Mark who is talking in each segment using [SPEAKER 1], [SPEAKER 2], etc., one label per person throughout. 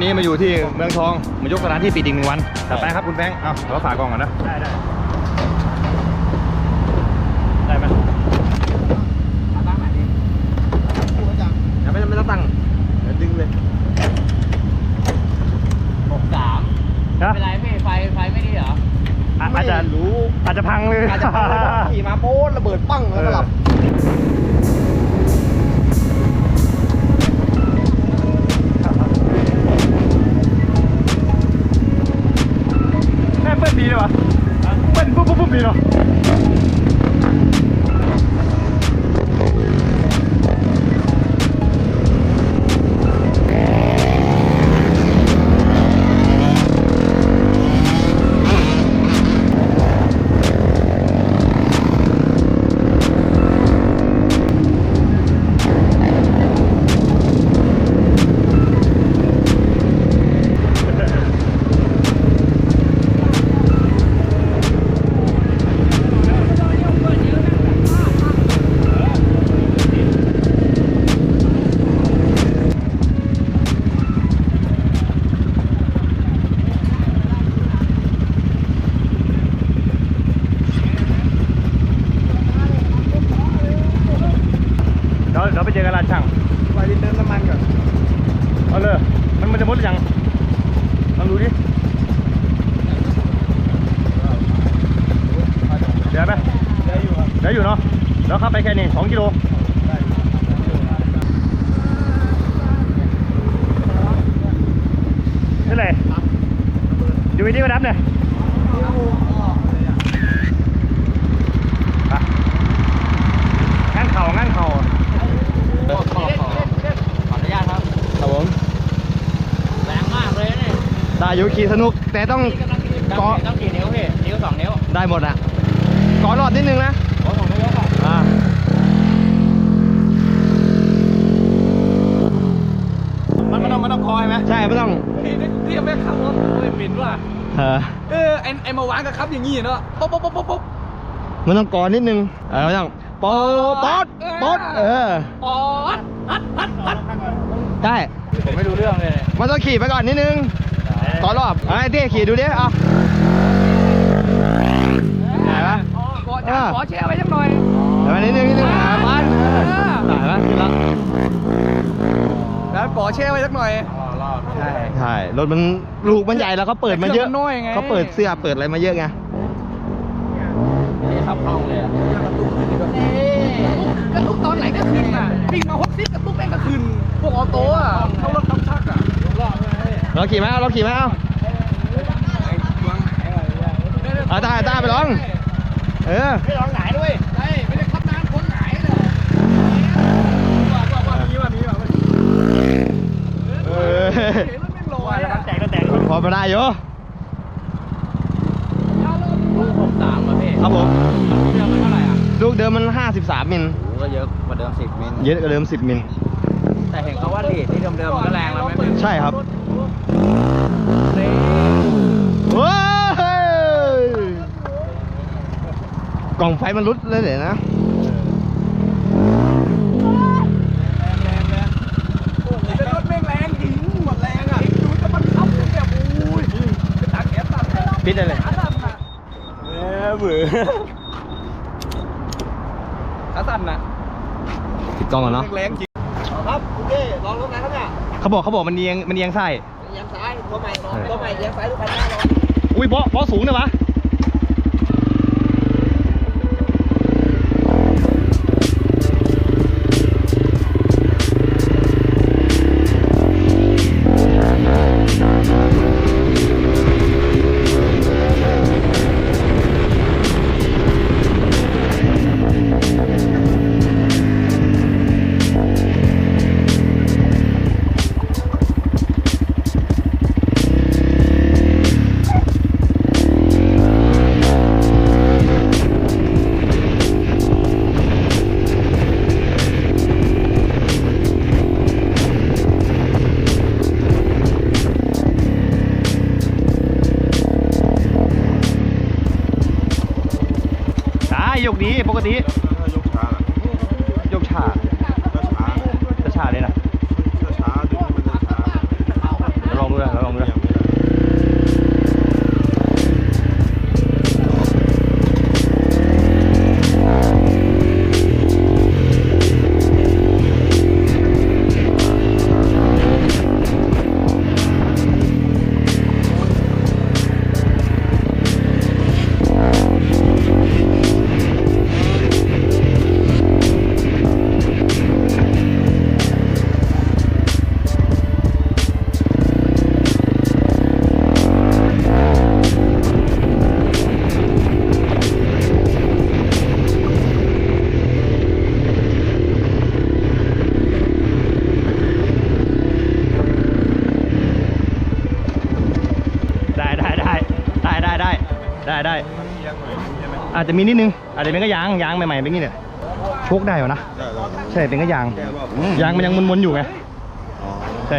[SPEAKER 1] อนนี้มาอยู่ที่เมืองทองมายกสถานที่ปิดอีกหนึ่งวันจัดไปครับคุณแบงค์เอาเราฝากกล้องก่อนนะ
[SPEAKER 2] ได้ได้
[SPEAKER 1] ได้ไหม
[SPEAKER 2] ตั้งไหนดิอย่าไม่ไม่ต้องตั้งเดี๋ยวดึงเลย
[SPEAKER 3] หกสาม
[SPEAKER 1] นะ
[SPEAKER 3] เป็นไรพี่ไฟไฟไม่ดีเหรอ
[SPEAKER 1] อะอาจจะ
[SPEAKER 2] ไม่รู้
[SPEAKER 1] อาจจะพังเลย
[SPEAKER 2] อาจจะพังเลยแบบขี่มาโป๊ดระเบิดปั้งแล้วก็หลับ
[SPEAKER 1] เนี่ยได้
[SPEAKER 2] อ
[SPEAKER 1] ยู่ขี่สนุ
[SPEAKER 3] ก
[SPEAKER 1] แต่ต้อง
[SPEAKER 3] ต้อง
[SPEAKER 1] เกาะ
[SPEAKER 3] ต้องกี่นิ้วพี่นิ้วสองนิ้ว
[SPEAKER 1] ได้หมดอะก่อนรอดนิดนึงนะ
[SPEAKER 3] ขอสองนิ้วครับ
[SPEAKER 1] อ่ามันไม่ต้องไม่ต้องคอยไหมใช่ไม่ต้อง
[SPEAKER 2] พี่พี่ยังไม่ขับรถไม่เหม็นว่ะ
[SPEAKER 1] เออ
[SPEAKER 2] เออไอไอมาวางกับครับอย่างงี้เนาะป๊อปป๊อปป๊อปป๊อป
[SPEAKER 1] มันต้องกอนิดนึงเออไม่ต้องปอดปอดปอดเออ
[SPEAKER 2] ป๊อดฮัดฮัดฮัด
[SPEAKER 1] ได้
[SPEAKER 3] ผมไม่รู้เรื่องเลยเนี่ย
[SPEAKER 1] มันต้องขี่ไปก่อนนิดนึง ต่อรอบไอ้เต้ขี่ดูดิเอาไหนวะ
[SPEAKER 2] ขอจ้าขอแชร์ไว้สักหน่อย
[SPEAKER 1] เดี๋ยวมานิดนึงนิดนึงอ่าพันถ่ายปะขึ้นแล้ว
[SPEAKER 2] แล้วขอแชร์ไว้สักหน่อย
[SPEAKER 3] ใช่
[SPEAKER 1] ใช่รถมันลูกมันใหญ่แล้วเขาเปิดมาเยอะ
[SPEAKER 2] เครื่องมันน้อยไง
[SPEAKER 1] เขาเปิดเสื้อเปิดอะไรมาเยอะไง
[SPEAKER 3] นี่ขับคล่องเลยอะ
[SPEAKER 2] กระตุกตอนไหนก็ขึ้นอะวิ่งมาฮกซิกกระตุกแม่งก็ขึ้นพวกออโต้อะเข้ารถทำชักอะ
[SPEAKER 1] เราขี่ไหมเอาเราขี่ไหมเอาเอาตาตาไปลอง เออ
[SPEAKER 2] ไม่ลองหงายด้วยใช่ไม่ได้ขับนานคนหงายเลยว่าว่าว่ามีว่ามีว่า
[SPEAKER 1] เออ
[SPEAKER 2] เห็นรถแม่งลอยอะแตกก็แตก
[SPEAKER 1] พอมาได้อยู่
[SPEAKER 3] หกสามอะพี่
[SPEAKER 1] ครับผม
[SPEAKER 3] เรื่องมันเท่าไหร่อะ
[SPEAKER 1] ลูกเดิมมัน 53มิล
[SPEAKER 3] โอ้ก็เยอะกว่าเดิมสิบมิล
[SPEAKER 1] เยอะกว่าเดิม 10มิล
[SPEAKER 3] แต่เห็นเขาว่าลีดที่เดิมๆมันก็แรงแล้วไหมพี่
[SPEAKER 1] ใช่ครับ
[SPEAKER 3] นี่
[SPEAKER 1] ว้ากล่องไฟมันรุดเลยเดี๋ยนะ
[SPEAKER 2] เป็นรถแม่งแรงจริงหมดแรงอะดูจะมันขับแบบโอ้ยเป็นตาแก๊สตัด
[SPEAKER 1] ปิดได้เลย
[SPEAKER 2] ขาสั่นอะ
[SPEAKER 1] เบื่อ
[SPEAKER 2] ขาสั่นอะ
[SPEAKER 1] ปิดกล้องก่อนเนาะ
[SPEAKER 2] แรงจริงครับโอเคลองรถไหนครับเนี่ย
[SPEAKER 1] เขาบอกเขาบอกมันเอียงมันเอียงไส้
[SPEAKER 2] ตัวใหม่ลองตัวใหม่เลี้ยงซ้ายลูกค้าหน้าลอง
[SPEAKER 1] อุ้ยเบาะเบาะสูงเลยวะ
[SPEAKER 4] อาจจะมีนิดนึง อาจจะเป็นก็ยางยางใหม่ๆเป็นงี้เนี่ยโชคได้เหรอ
[SPEAKER 3] นะ ใช่เป็นก็ยาง ยางมั
[SPEAKER 4] นยั
[SPEAKER 3] ง
[SPEAKER 4] มุน
[SPEAKER 3] ๆอยู่ไง
[SPEAKER 4] ใช่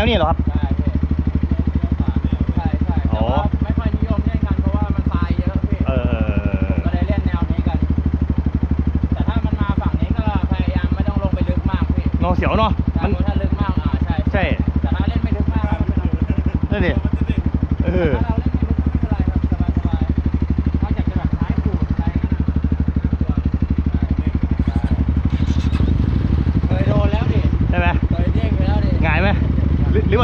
[SPEAKER 3] แล้ว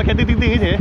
[SPEAKER 4] ખેતી દીધી છે.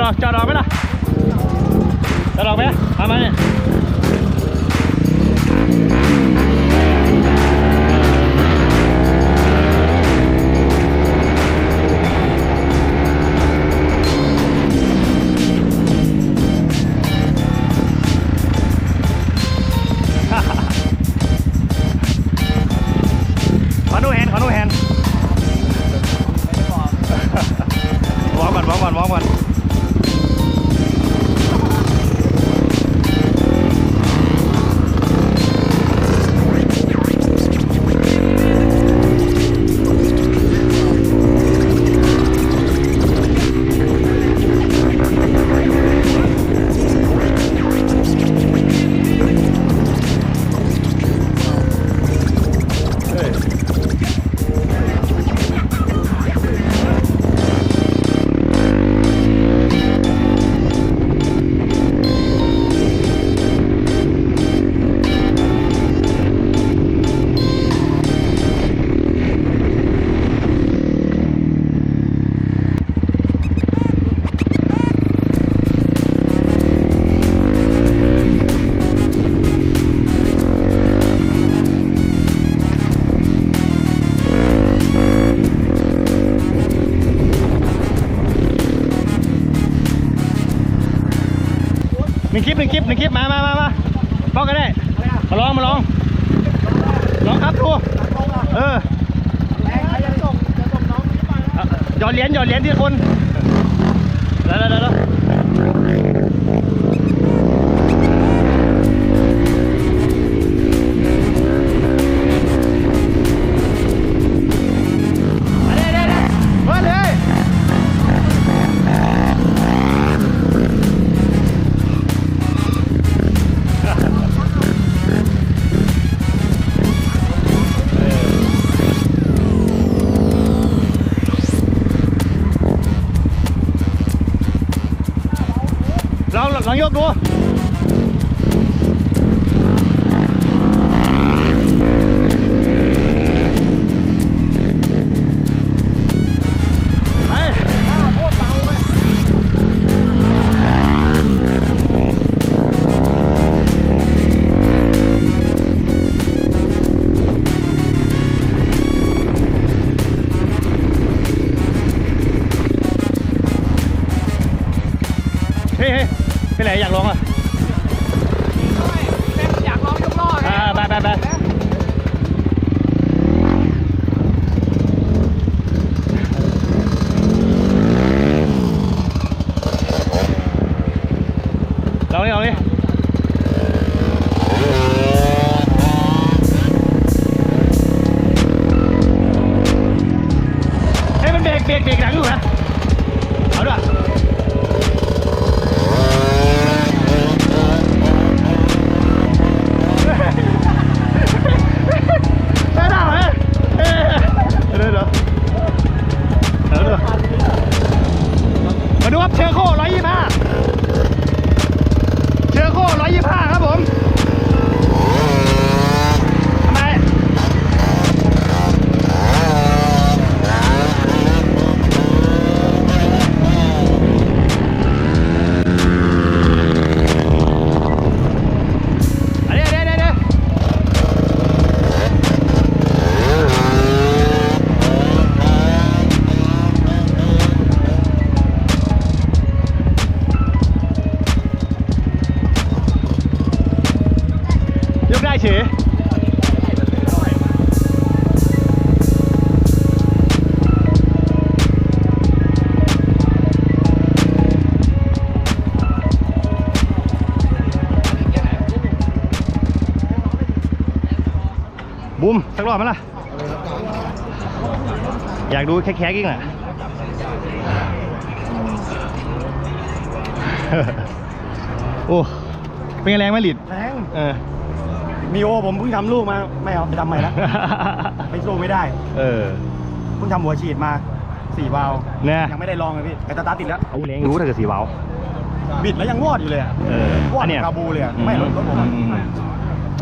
[SPEAKER 4] รอจอดรอ
[SPEAKER 2] ไหม
[SPEAKER 4] ล่ะ
[SPEAKER 2] จ
[SPEAKER 4] อ
[SPEAKER 2] ดรอ
[SPEAKER 4] ไหมฮะมาเนี่ย นึ่งคลิปหนึ่งคลิปหนึ่งคลิปมามามามาพอกันได้มาลองมาลองลองครับดูเออหยอดเหรียญหยอดเหรียญที่คนแล้วแล้วแล้ว เบรกเบรกหลังอยู่
[SPEAKER 2] นะเอา
[SPEAKER 4] ด้วย เฉยบูมสักรอบไหมล่ะ อยากดูแค่ๆกิ้งอะโอ้ เป็นไงแรงไหมลิด
[SPEAKER 5] แรง
[SPEAKER 4] เออ
[SPEAKER 5] มีโอผมเพิ่งทำลูกมา ไม่เอาไปทำใหม่ละไปสู้ไม่ได้
[SPEAKER 4] เออ
[SPEAKER 5] เพิ่งทำหัวฉีดมาสี่วาล์ว
[SPEAKER 4] เนี่ย
[SPEAKER 5] ยังไม่ได้ลองเลยพี่แต่สตาร์ทติดแล้ว
[SPEAKER 4] เอาแรงรู้ถ้าเกิดสีเบา
[SPEAKER 5] บิดแล้วยังวอดอยู่เลยอะ
[SPEAKER 4] เออ
[SPEAKER 5] วอด
[SPEAKER 4] อันเนี้ย
[SPEAKER 5] คาบูเลยอะไม่รถรถผมอะ
[SPEAKER 4] อืม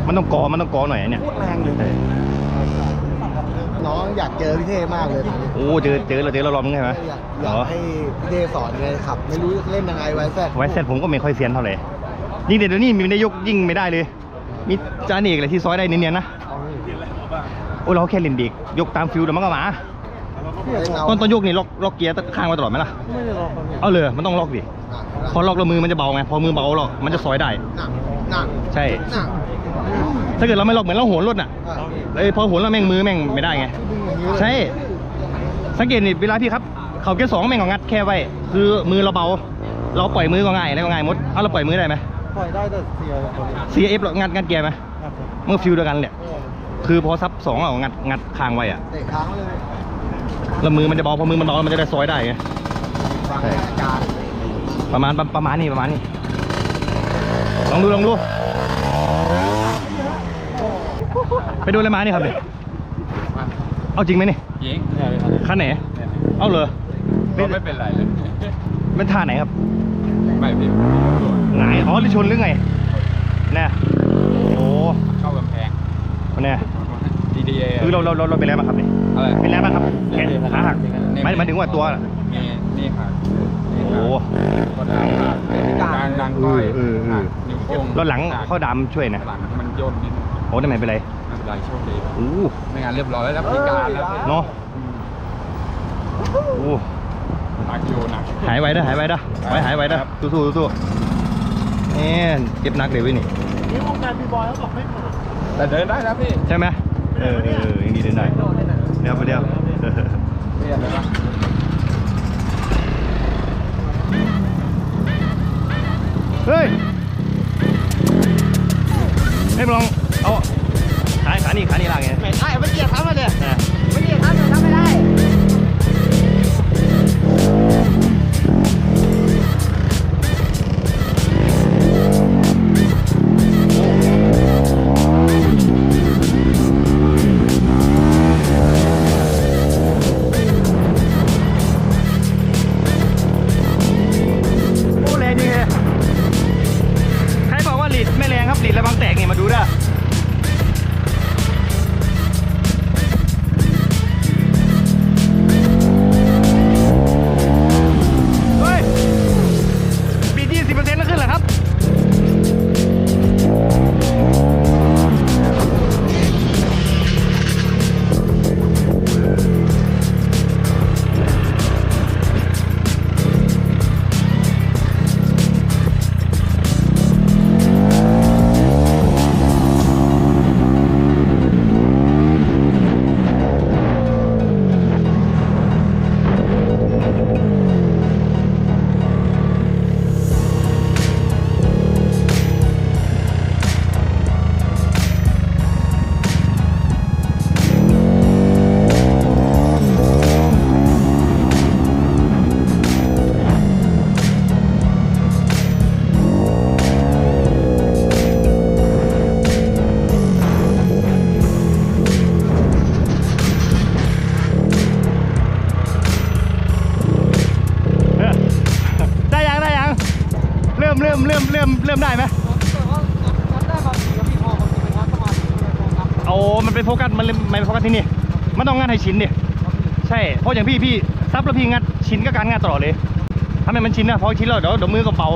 [SPEAKER 4] มันต้องกอมันต้องกอหน่อยอันเนี่ย
[SPEAKER 5] โคตรแรงเลย
[SPEAKER 4] เออ
[SPEAKER 6] น้องอยากเจอพี่เท่มากเลยตอนนี้
[SPEAKER 4] โอ้เจอเจอเราเจอเรารอบนึงใช่ไหม
[SPEAKER 6] อยากอ
[SPEAKER 4] เหร
[SPEAKER 6] ยาก
[SPEAKER 4] อ
[SPEAKER 6] ให้พี่เท่สอนไงขับ ไม่รู้เล่นยังไงไว้แฟด
[SPEAKER 4] ไว้เสร็จผมก็ไม่ค่อยเซียนเท่าไหร่ยิ่งเดี๋ยวนี้มีได้ยกยิ่งไม่ได้เลย มีจานเอกอะไรที่ซอยได้เนียนๆนะโอ้เราแค่เล่นเด็กยกตามฟิลเดี๋ยวมันก็มาตอนตอนยกนี่ล็อกล็อกเกียร์ข้างมาตลอดไหมล่ะ
[SPEAKER 6] ไม่ได้ลองครับเนี่ย
[SPEAKER 4] เอาเลยมันต้องล็อกดิพอล็อกแล้วมือมันจะเบาไงพอมือเบาหรอกมันจะซอยได้
[SPEAKER 6] หนักหนัก
[SPEAKER 4] ใช่
[SPEAKER 6] หนัก
[SPEAKER 4] ถ้าเกิดเราไม่ล็อกเหมือนเราโหนรถน่ะ
[SPEAKER 6] อะ
[SPEAKER 4] เอ้ยพอโหนแล้วแม่งมือแม่งไม่ได้ไง
[SPEAKER 6] ดึงอย่างนี้เลย
[SPEAKER 4] ใช่สังเกตนี่เวลาพี่ครับเขาแค่สองแม่งก็งัดแค่ไว้ คือมือเราเบา เราปล่อยมือก็ง่ายแล้วก็ง่ายหมดเอาเราปล่อยมือได้ไหม
[SPEAKER 6] ปล่อยได้แต่เสียคน
[SPEAKER 4] CF เรางัดงัดเกียร์ไหมมันก็ฟิลเดียวกันแหละคือพอซับสองเอางัดงัดคางไว้อะ
[SPEAKER 6] เตะค้างเลย
[SPEAKER 4] แล้วมือมันจะเบาพอมือมันเบามันจะได้ซอยได้ไง
[SPEAKER 6] ฟังอาจารย์
[SPEAKER 4] ประมาณประประมาณนี้ประมาณนี้ ลองดูลองดู ไปดูอะไรมานี่ครับเนี่ยเอาจริงไหมนี่
[SPEAKER 2] ยิง
[SPEAKER 4] คันไหน เอาเลย
[SPEAKER 2] ก็ไม่เป็นไรเลย
[SPEAKER 4] เป็นท่าไหนครับ
[SPEAKER 2] ไม่พี่
[SPEAKER 4] ไหนอ๋อหรือชนหรือไงแน่โอ้
[SPEAKER 2] เข้ากำแพง
[SPEAKER 4] แน่
[SPEAKER 2] DDA
[SPEAKER 4] คือเราเราเราเราเป็นอะไรบ้างครับเนี่ย
[SPEAKER 2] อะไร
[SPEAKER 4] เป็นอะไรบ้างครับแขนขาหัก
[SPEAKER 2] นี่
[SPEAKER 4] หมายหมายถึงว่าตัวน่ะ
[SPEAKER 2] มีนี่ค่ะ
[SPEAKER 4] โอ้
[SPEAKER 2] ก็ดังค่ะดังดังก้อย
[SPEAKER 4] เออเออ
[SPEAKER 2] นิ้วโป้ง
[SPEAKER 4] แล้วหลังข้อดำช่วยนะ
[SPEAKER 2] หลังมันย่นนิดนึง
[SPEAKER 4] โอ้ทำไมเป็นไร
[SPEAKER 2] ไม่เป็นไรโชคดี
[SPEAKER 4] โอ้
[SPEAKER 2] ไม่งั้นเรียบร้อยแล้วพิการแล้ว
[SPEAKER 4] เนาะโอ้
[SPEAKER 2] หนักอยู่ หนัก
[SPEAKER 4] หายไวเด้อหายไวเด้อไว้หายไวเด้อ
[SPEAKER 2] ครับ
[SPEAKER 4] สู้สู้สู้เอ๊ะเจ็บหนักเลยเว้ยนี่
[SPEAKER 2] แต่เดินได้แล้วพี่
[SPEAKER 4] ใช่ไหมเออเออยังดีเดินได้เดี๋ยวไปเดี๋ยว
[SPEAKER 2] เรียนเลยปะ
[SPEAKER 4] เฮ้ยให้มาลองเอาขาขานี่ขานี่ล่างไง
[SPEAKER 6] ไม่ใช่ไม่เกียร์ค้างมาเลย มั
[SPEAKER 4] นต้องงัดให้ชินดิใช่เพราะอย่างพี่พี่ซับแล้วพี่งัดชินก็การงัดตลอดเลยถ้าไม่มันชินนะพอชินแล้วเดี๋ยวเดี๋ยวมือก็เบา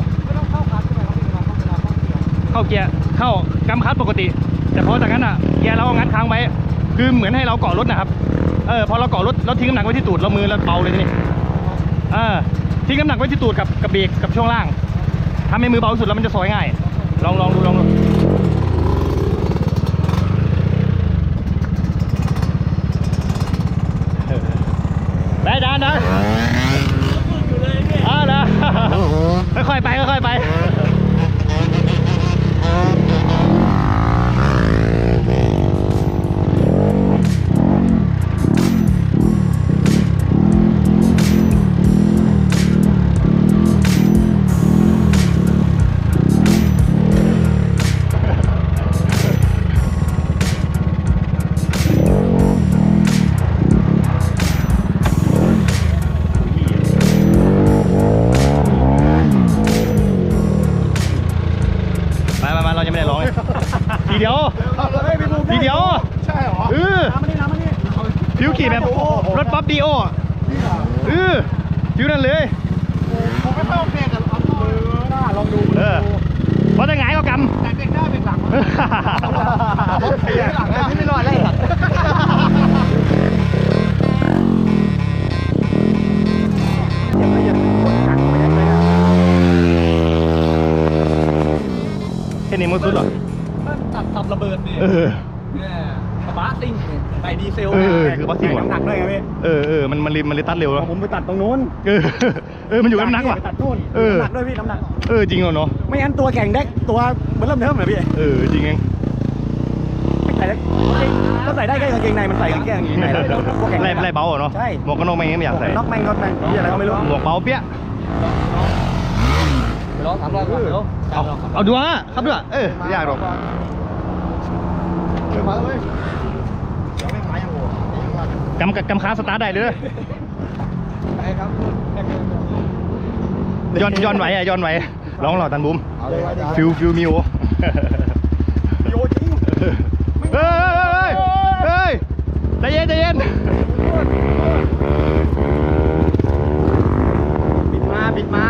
[SPEAKER 4] เข้าเกียร์เข้ากำคัดปกติ แต่พอจากนั้นอะเกียร์เราก็งัดค้างไว้ คือเหมือนให้เราเกาะรถนะครับเออพอเราเกาะรถเราทิ้งน้ำหนักไว้ที่ตูดเรามือเราเบาเลยทีนี้เออทิ้งน้ำหนักไว้ที่ตูดกับกับเบรกกับช่วงล่างทำให้มือเบาที่สุดแล้วมันจะซอยง่าย ลองลองดูลองดู นะเอาละค่อยๆไปค่อยๆไป ขี่แบบรถป๊อปดีโอเออฟิวนั่นเลย
[SPEAKER 6] ผมไม่ต้องเบรกกับเอาหน้าลองดู
[SPEAKER 4] เออเพราะจะหงายก็ก
[SPEAKER 6] แต่เบรกหน้าเบรกหลังำหลังนี่ไม่รอดเลย
[SPEAKER 4] แค่นี้มันสุดเหรอ
[SPEAKER 2] ตัดทับระเบิดนี่
[SPEAKER 4] เออ
[SPEAKER 2] เนี่ยกระบะติ้ง ใส่ดีเซล
[SPEAKER 4] เออคือว่าสิ่งหวัง
[SPEAKER 2] หนักด้วยไงพี่
[SPEAKER 4] เออเออมันมันเลยมันเลยตัดเร็วเนอะ
[SPEAKER 2] ผมไปตัดตรงนู้น
[SPEAKER 4] เออเออมันอยู่กับน้ำหนักว่ะ
[SPEAKER 2] ตัดนู่น
[SPEAKER 4] เออ
[SPEAKER 2] น้ำหนักด้วยพี่น้ำหนัก
[SPEAKER 4] เออจริงเหรอเนาะ
[SPEAKER 2] ไม่งั้นตัวแข่งได้ตัวเหมือนเริ่มเทิมเหรอพี่
[SPEAKER 4] เออจริงเอง
[SPEAKER 2] ใส่ได้ก็ใส่ได้แค่กางเกงในมันใส่กางเกงในแล้วพวกแข่ง
[SPEAKER 4] ไล่ไล่เบาเหรอเนาะ
[SPEAKER 2] ใช่
[SPEAKER 4] หมวกกันน็อกไม่งั้นไม่อยากใส่
[SPEAKER 2] น็อกแมงน็อกแมงพี่อะไรก็ไม่รู้
[SPEAKER 4] หมวกเบาเปี้ย
[SPEAKER 3] ไปร้องสามร้อยกว่าเดี๋ยว
[SPEAKER 4] เอาเอาดูฮะครับด้วย เออไม่ยากหรอก
[SPEAKER 6] เกำ
[SPEAKER 4] กับกำค้าสตาร์ทได้เลย
[SPEAKER 6] ไปครับ
[SPEAKER 4] ย้อนย้อนไหวอะย้อนไหวร้องหล่อตันบุ้ม
[SPEAKER 6] เอาเลยครับ
[SPEAKER 4] ฟิวฟิวมิว
[SPEAKER 2] โยจริง
[SPEAKER 4] เฮ้ยเฮ้ยใจเย็นใจเย็น
[SPEAKER 3] ปิดมาปิดมา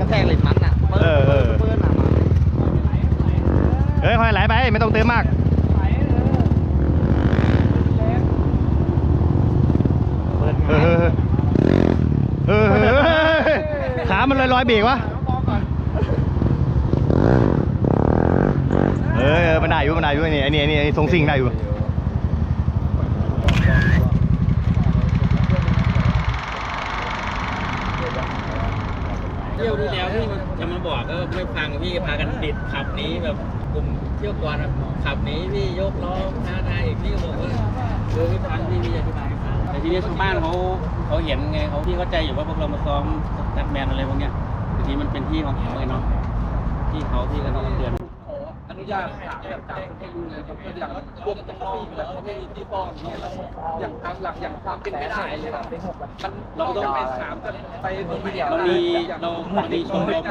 [SPEAKER 3] กระแทกเหล็กมันอะ
[SPEAKER 4] เออเออ
[SPEAKER 3] เปิ้ลอะ
[SPEAKER 4] เฮ้ยค่อยไหลไปไม่ต้องเติมมากเออเออเออขา มันลอยลอยๆเบรกวะเออเออมันได้อยู่มันได้อยู่นี่ไอ้นี่ไอ้นี่ไอ้นี่ทรงซิ่งได้อยู่
[SPEAKER 3] เที่ยวที่แล้วพี่จะมาบอกก็ไม่ฟังพี่พากันติดขับนี้แบบกลุ่มเที่ยวกวนขับนี้พี่ยกล้อท้าทายอีกพี่ก็บอกว่าเออไม่ฟังพี่พี่อธิบายให้ฟังแต่ทีนี้ชาวบ้านเขาเขาเห็นไงเขาพี่เข้าใจอยู่ว่าพวกเรามาซ้อม ตัดแมนอะไรพวกเนี้ยทีนี้มันเป็นที่ของเขาไงเนาะที่เขาพี่ก็ต้องเตือน
[SPEAKER 2] อนุญาตถามแบบจากให้ดูเลยครับอย่างพวกต้องมีแบบเขาไม่มีที่ป้อนเนี่ยอย่างทางหลักอย่างความเป็นไปได้เลยครับมันเราต้องไปถามกันไปตรงนี้
[SPEAKER 3] เรามีเรามีชมรม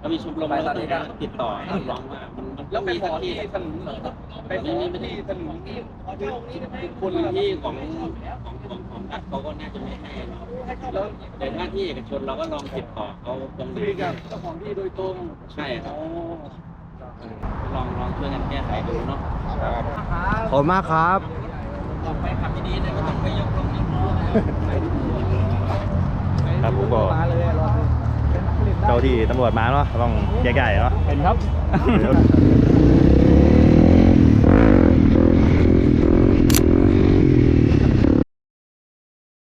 [SPEAKER 2] เรา
[SPEAKER 3] มีชมรมแล้วก็ติดต่อรับรองว่ามัน
[SPEAKER 2] แล้วไป
[SPEAKER 3] มี
[SPEAKER 2] หมอ
[SPEAKER 3] ที่
[SPEAKER 2] ที่ถนนไปหมอที่ถนน
[SPEAKER 3] คนที่ของของของของ รัฐเขาก็น่าจะไม่ให้เรา
[SPEAKER 2] แล้ว
[SPEAKER 3] แต่หน้าที่เอกชนเราก็ลองติดต่อเขาตรง
[SPEAKER 2] คุ
[SPEAKER 3] นี้
[SPEAKER 2] ยกับเจ้าของที่โดยตรง
[SPEAKER 3] ใช่ครับลองลองช่วยกันแก้ไขดูเนาะ
[SPEAKER 6] ขอบมากครับ
[SPEAKER 3] ต่อไปขับดีๆนะไม่ต้องไปยกลงนี่
[SPEAKER 4] ครับผมก็
[SPEAKER 2] มาเลยรอ
[SPEAKER 4] เจ้าที่ตำรวจมาเนาะต้องแยกย้ายเนาะ
[SPEAKER 2] เห็นครับ
[SPEAKER 4] เดี๋ยว